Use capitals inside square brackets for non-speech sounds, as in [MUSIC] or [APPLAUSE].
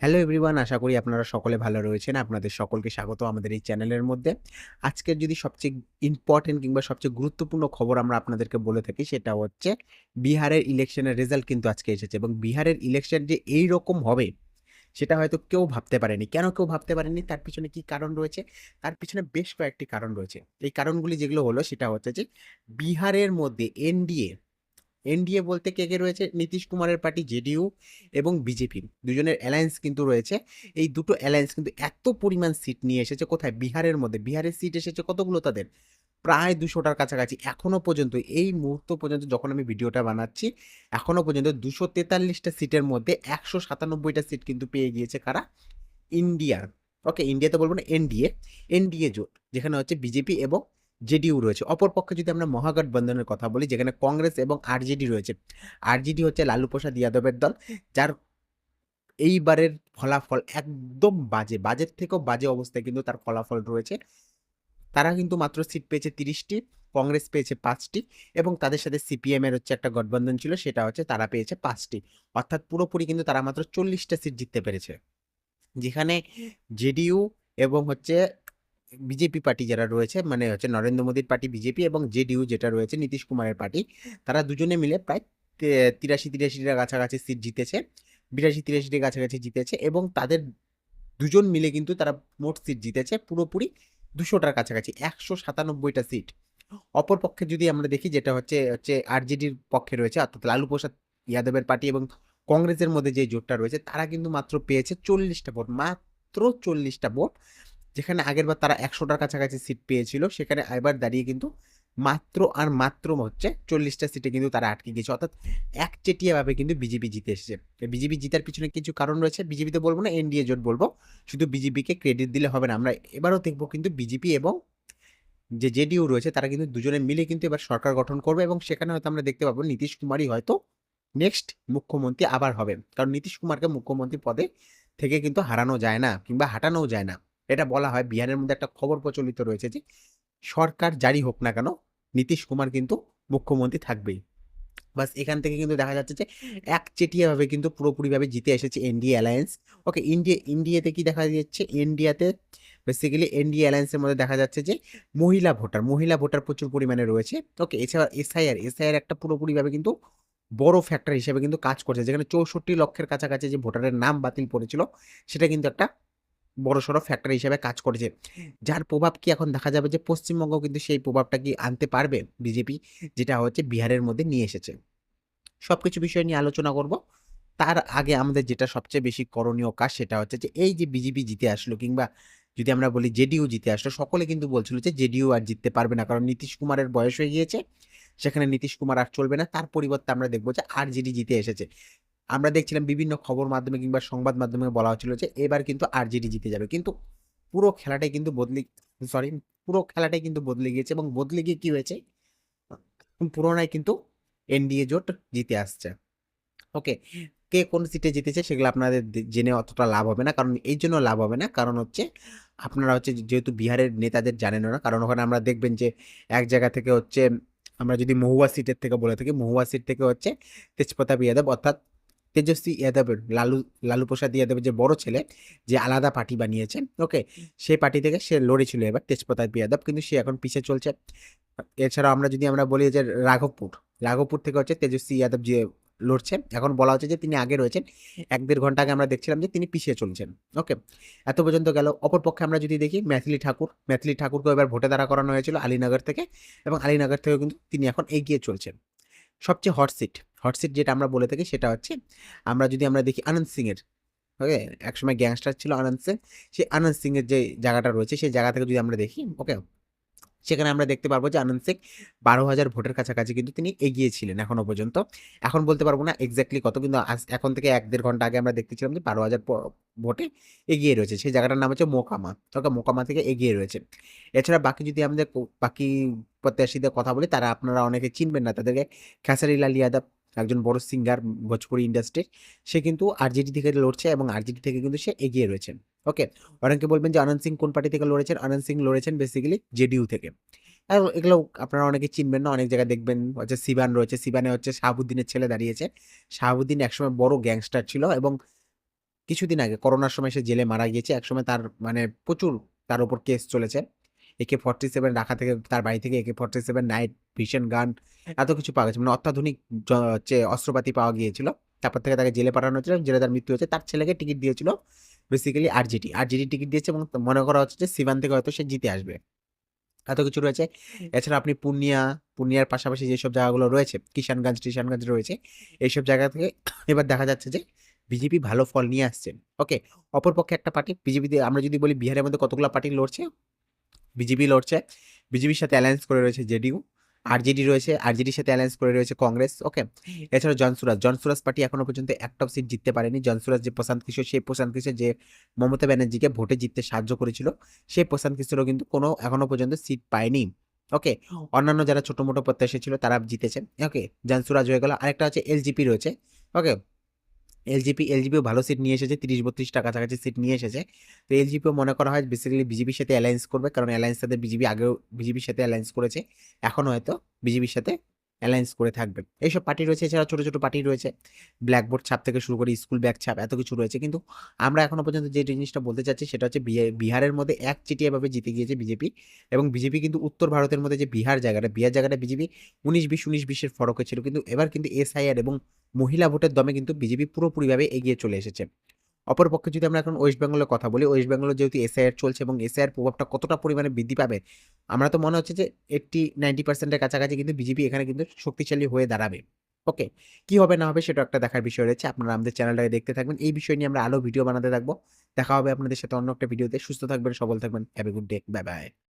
Hello everyone আশা করি আপনারা সকলে ভালো রয়েছেন। আপনাদের সকলকে স্বাগত আমাদের এই চ্যানেলের মধ্যে। আজকের যদি সবচেয়ে ইম্পর্টেন্ট কিংবা সবচেয়ে গুরুত্বপূর্ণ খবর আমরা আপনাদেরকে বলে থাকি, সেটা হচ্ছে বিহারের ইলেকশনের রেজাল্ট কিন্তু আজকে এসেছে এবং বিহারের ইলেকশন যে এইরকম হবে, সেটা হয়তো কেউ ভাবতে পারেনি। কেন কেউ ভাবতে পারেনি তার পিছনে কি কারণ রয়েছে? তার পিছনে বেশ কয়েকটি কারণ রয়েছে। এই কারণগুলি যেগুলো হলো, সেটা হচ্ছে যে বিহারের মধ্যে এনডিএ এনডিএ বলতে কে, কে রয়েছে? নীতিশ কুমারের পার্টি জেডিইউ এবং বিজেপি দুজনের অ্যালায়েন্স কিন্তু রয়েছে। এই দুটো অ্যালায়েন্স কিন্তু এত পরিমাণ সিট নিয়ে এসেছে কোথায়? বিহারের মধ্যে। বিহারের সিট এসেছে কতগুলো তাদের? প্রায় দুশোটার কাছাকাছি। এখনও পর্যন্ত এই মুহূর্ত পর্যন্ত যখন আমি ভিডিওটা বানাচ্ছি, এখনও পর্যন্ত দুশো তেতাল্লিশটা সিটের মধ্যে একশো সাতানব্বইটা সিট কিন্তু পেয়ে গিয়েছে কারা? ইন্ডিয়ার। ওকে, ইন্ডিয়া তো বলব না এনডিএ, এনডিএ জোট। যেখানে হচ্ছে বিজেপি এবং জেডিইউ রয়েছে। অপরপক্ষে যদি আমরা মহাগঠবন্ধনের কথা বলি, যেখানে কংগ্রেস এবং আরজেডি রয়েছে। আরজেডি হচ্ছে লালু প্রসাদ যাদবের দল, যার এইবারের ফলাফল একদম বাজে। বাজের থেকেও বাজে অবস্থায় কিন্তু তার ফলাফল রয়েছে। তারা কিন্তু মাত্র সিট পেয়েছে তিরিশটি, কংগ্রেস পেয়েছে পাঁচটি এবং তাদের সাথে সিপিএম এর হচ্ছে একটা গঠবন্ধন ছিল, সেটা হচ্ছে তারা পেয়েছে পাঁচটি অর্থাৎ পুরোপুরি কিন্তু তারা মাত্র চল্লিশটা সিট জিততে পেরেছে। যেখানে জেডিইউ এবং হচ্ছে বিজেপি পার্টি যারা রয়েছে মানে হচ্ছে নরেন্দ্র মোদীর পার্টি, বিজেপি এবং জেডিইউ যেটা রয়েছে, নীতিশ কুমারের পার্টি, তারা দুজনে মিলে প্রায় তিরাশি ৮৩-৮৩ কাছাকাছি সিট জিতেছে। ৮২-৮৩ টার কাছাকাছি জিতেছে এবং তাদের দুজন মিলে কিন্তু তারা মোট সিট জিতেছে, পুরোপুরি দুশোটার কাছাকাছি। একশো সাতানব্বইটা সিট। অপরপক্ষে যদি আমরা দেখি, যেটা হচ্ছে হচ্ছে আরজেডির পক্ষে রয়েছে, অর্থাৎ লালু প্রসাদ যাদবের পার্টি এবং কংগ্রেসের মধ্যে যে জোটটা রয়েছে, তারা কিন্তু মাত্র পেয়েছে চল্লিশটা ভোট। মাত্র চল্লিশটা ভোট। যেখানে আগেরবার তারা ১০০ টার কাছাকাছি সিট পেয়েছিল, সেখানে এবার দাঁড়িয়ে কিন্তু মাত্র আর মাত্র হচ্ছে চল্লিশটা সিটে কিন্তু তারা আটকে গেছে অর্থাৎ একচেটিয়াভাবে কিন্তু বিজেপি জিতে এসেছে। বিজেপি জিতার পিছনে কিছু কারণ রয়েছে। বিজেপি তো বলব না, এনডিএ জোট বলব শুধু বিজেপিকে ক্রেডিট দিলে হবে না। আমরা এবারও দেখব কিন্তু বিজেপি এবং যে জেডিইউ রয়েছে, তারা কিন্তু দুজনে মিলে কিন্তু এবার সরকার গঠন করবে এবং সেখানে হয়তো আমরা দেখতে পাবো নীতিশ কুমারই হয়তো নেক্সট মুখ্যমন্ত্রী আবার হবে কারণ নীতিশ কুমারকে মুখ্যমন্ত্রী পদে থেকে কিন্তু হারানো যায় না কিংবা হাঁটানোও যায় না। এটা বলা হয় বিহারের মধ্যে একটা খবর প্রচলিত রয়েছে যে সরকার জারি হোক না কেন নীতিশ কুমার কিন্তু মুখ্যমন্ত্রী থাকবেই। বাস এখান থেকে কিন্তু দেখা যাচ্ছে যে একচেটিয়াভাবে কিন্তু পুরোপুরিভাবে জিতে এসেছে এনডিএ অ্যালায়েন্স। ওকে, ইন্ডিয়া ইন্ডিয়াতে কি দেখা যাচ্ছে? ইন্ডিয়াতে বেসিক্যালি এনডিএ অ্যালায়েন্সের মধ্যে দেখা যাচ্ছে যে মহিলা ভোটার, মহিলা ভোটার প্রচুর পরিমাণে রয়েছে। ওকে, এছাড়া এসআইআর, এসআইআর একটা পুরোপুরিভাবে কিন্তু বড় ফ্যাক্টর হিসেবে কিন্তু কাজ করছে। যেখানে ৬৪ লক্ষের কাছাকাছি যে ভোটারের নাম বাতিল পড়েছিল সেটা কিন্তু একটা বড়সড় ফ্যাক্টর হিসেবে কাজ করেছে। যার প্রভাব কি এখন দেখা যাবে যে পশ্চিমবঙ্গ কিন্তু সেই প্রভাবটা কি আনতে পারবে বিজেপি? যেটা হচ্ছে বিহারের মধ্যে নিয়ে এসেছে। সব কিছু বিষয় নিয়ে আলোচনা করব। তার আগে আমাদের যেটা সবচেয়ে বেশি করণীয় কাজ সেটা হচ্ছে যে এই যে বিজেপি জিতে আসলো কিংবা যদি আমরা বলি জেডিইউ জিতে আসলো, সকলে কিন্তু বলছিল যে জেডিইউ আর জিততে পারবে না। কারণ নীতিশ কুমারের বয়স হয়ে গিয়েছে। সেখানে নীতিশ কুমার আর চলবে না। তার পরিবর্তে আমরা দেখব যে আরজেডি জিতে এসেছে। আমরা দেখছিলাম বিভিন্ন খবর মাধ্যমে কিংবা সংবাদ মাধ্যমে বলা হচ্ছিল যে এবার কিন্তু আরজেডি জিতে যাবে। কিন্তু পুরো খেলাটাই কিন্তু বদলে সরি পুরো খেলাটাই কিন্তু বদলে গিয়েছে এবং বদলে গিয়ে কি হয়েছে? পুরোনায় কিন্তু এনডিএ জোট জিতে আসছে। ওকে, কে কোন সিটে জিতেছে সেগুলো আপনাদের জেনে অতটা লাভ হবে না। কারণ এই জন্য লাভ হবে না। কারণ হচ্ছে আপনারা হচ্ছে যেহেতু বিহারের নেতাদের জানেনও না। কারণ ওখানে আমরা দেখবেন যে এক জায়গা থেকে হচ্ছে আমরা যদি মহুয়া সিটের থেকে বলে থাকি, মহুয়া সিট থেকে হচ্ছে তেজপ্রতাপ যাদব অর্থাৎ তেজস্বী যাদবের লালু লালু প্রসাদ যাদবের যে বড় ছেলে যে আলাদা পার্টি বানিয়েছেন ওকে? সেই পার্টি থেকে সে লড়েছিল এবার তেজপ্রতাপ যাদব কিন্তু সে এখন পিছে চলছে। এছাড়াও আমরা যদি আমরা বলি যে রাঘবপুর, রাঘবপুর থেকে হচ্ছে তেজস্বী যাদব যে লড়ছে। এখন বলা হচ্ছে যে তিনি আগে রয়েছেন। এক দেড় ঘণ্টা আগে আমরা দেখছিলাম যে তিনি পিছিয়ে চলছেন। ওকে? এত পর্যন্ত গেল। অপরপক্ষে আমরা যদি দেখি মেথিলি ঠাকুর, মেথিলি ঠাকুরকে এবার ভোটে দাঁড়া করানো হয়েছিল আলীনগর থেকে এবং আলীনগর থেকেও কিন্তু তিনি এখন এগিয়ে চলছেন। সবচেয়ে হট সিট, হট সিট যেটা আমরা বলে থাকি সেটা হচ্ছে আমরা যদি আমরা দেখি আনন্দ সিংয়ের, ওকে? একসময় গ্যাংস্টার ছিল আনন্দ সিং। সেই আনন্দ সিংয়ের যে জায়গাটা রয়েছে সেই জায়গা থেকে যদি আমরা দেখি, ওকে? সেখানে আমরা দেখতে পারব যে আনন্দ সিং ১২,০০০ ভোটের কাছাকাছি কিন্তু তিনি এগিয়ে ছিলেন এখনও পর্যন্ত। এখন বলতে পারব না এক্স্যাক্টলি কত কিন্তু এখন থেকে এক দেড় ঘণ্টা আগে আমরা দেখতেছিলাম যে ১২,০০০ প ভোটে এগিয়ে রয়েছে। সেই জায়গাটার নাম হচ্ছে মোকামা। ওকে? মোকামা থেকে এগিয়ে রয়েছে। এছাড়া বাকি যদি আমাদের বাকি প্রত্যাশীদের কথা বলি তারা আপনারা অনেকে চিনবেন না তাদেরকে খেসারি লাল যাদব একজন বড় সিঙ্গার ভোজপুরি ইন্ডাস্ট্রির। সে কিন্তু আরজেডি থেকে লড়ছে এবং আরজেডি থেকে কিন্তু সে এগিয়ে রয়েছেন। ওকে? অনেকে বলবেন যে আনন্দ সিং কোন পার্টি থেকে লড়েছেন? আনন্দ সিং লড়েছেন বেসিক্যালি জেডিইউ থেকে। আর এগুলো আপনারা অনেকে চিনবেন না। অনেক জায়গায় দেখবেন হচ্ছে সিবান রয়েছে। সিবানে হচ্ছে শাহাবুদ্দিনের ছেলে দাঁড়িয়েছে। শাহাবুদ্দিন একসময় বড় গ্যাংস্টার ছিল এবং কিছুদিন আগে, করোনার সময় সে জেলে মারা গিয়েছে। একসময় তার মানে প্রচুর তার উপর কেস চলেছে। AK-47 রাখা থেকে তার বাড়ি থেকে AK forty seven night vision গান এত কিছু পাওয়া গেছে। মানে অত্যাধুনিক হচ্ছে অস্ত্রপাতি পাওয়া গিয়েছিল। তারপর থেকে তাকে জেলে পাঠানো হয়েছিল। জেলে তার মৃত্যু হয়েছে। তার ছেলেকে টিকিট দিয়েছিল বেসিক্যালি আরজেডি। আরজেডি টিকিট দিয়েছে এবং মনে করা হচ্ছে যে সিবান থেকে হয়তো সে জিতে আসবে। এত কিছু রয়েছে। এছাড়া আপনি পূর্ণিয়া, পূর্ণিয়ার পাশাপাশি যেসব জায়গাগুলো রয়েছে, কিষানগঞ্জ টিষানগঞ্জ রয়েছে। এইসব জায়গা থেকে [COUGHS] এবার দেখা যাচ্ছে যে বিজেপি ভালো ফল নিয়ে আসছেন। ওকে? অপরপক্ষে একটা পার্টি বিজেপিতে আমরা যদি বলি বিহারের মধ্যে কতগুলো পার্টি লড়ছে? বিজেপি লড়ছে। বিজেপির সাথে অ্যালায়েন্স করে রয়েছে জেডিইউ। আরজেডি রয়েছে। আরজেডির সাথে অ্যালায়েন্স করে রয়েছে কংগ্রেস। ওকে? এছাড়াও জনসুরাজ। জনসুরাজ পার্টি এখনও পর্যন্ত একটাও সিট জিততে পারেনি। জনসুরাজ যে প্রশান্ত কিশোর সেই প্রশান্ত কিশোর যে মমতা ব্যানার্জিকে ভোটে জিততে সাহায্য করেছিল, সেই প্রশান্ত কিশোরও কিন্তু কোনো এখনও পর্যন্ত সিট পায়নি। ওকে? অন্যান্য যারা ছোটো মোটো প্রত্যাশী ছিল তারা জিতেছে। ওকে? জনসুরাজ হয়ে গেল। আরেকটা হচ্ছে এলজেপি রয়েছে। ওকে? এলজেপি এলজিপিও ভালো সিট নিয়ে এসেছে। তিরিশ বত্রিশ টাকা কাছাকাছি সিট নিয়ে এসেছে। তো এলজিপিও মনে করা হয় বেসিক্যালি বিজেপির সাথে অ্যালায়েন্স করবে। কারণ অ্যালায়েন্স তাদের বিজেপি আগেও বিজেপির সাথে অ্যালায়েন্স করেছে। এখন হয়তো বিজেপির সাথে অ্যালায়েন্স করে থাকবে। এইসব পার্টি রয়েছে। এছাড়াও ছোটো ছোটো পার্টি রয়েছে। ব্ল্যাকবোর্ড ছাপ থেকে শুরু করে স্কুল ব্যাগ ছাপ এত কিছু রয়েছে। কিন্তু আমরা এখনও পর্যন্ত যে জিনিসটা বলতে চাচ্ছি সেটা হচ্ছে বিহা বিহারের মধ্যে এক একচেটিয়াভাবে জিতে গিয়েছে বিজেপি এবং বিজেপি কিন্তু উত্তর ভারতের মধ্যে যে বিহার জায়গাটা, বিহার জায়গাটা বিজেপি ১৯-২০, ১৯-২০ এর ফরকে ছিল। কিন্তু এবার কিন্তু এসআইআর এবং মহিলা ভোটের দমে কিন্তু বিজেপি পুরোপুরিভাবে এগিয়ে চলে এসেছে। অপরপক্ষে যদি আমরা এখন ওয়েস্ট বেঙ্গলের কথা বলি, ওয়েস্ট বেঙ্গলের যেহেতু এসআইআর চলছে এবং এসআইআর প্রভাবটা কতটা পরিমাণে বৃদ্ধি পাবে, আমরা তো মনে হচ্ছে যে 80-90% এর কাছাকাছি কিন্তু বিজেপি এখানে কিন্তু শক্তিশালী হয়ে দাঁড়াবে। ওকে? কি হবে না হবে সেটা একটা দেখার বিষয় রয়েছে। আপনারা আমাদের চ্যানেলটাকে দেখতে থাকবেন। এই বিষয় নিয়ে আমরা আলো ভিডিও বানাতে থাকব। দেখা হবে আপনাদের সাথে অন্য একটা ভিডিওতে। সুস্থ থাকবেন, সবল থাকবেন। Have a good day. Bye, bye.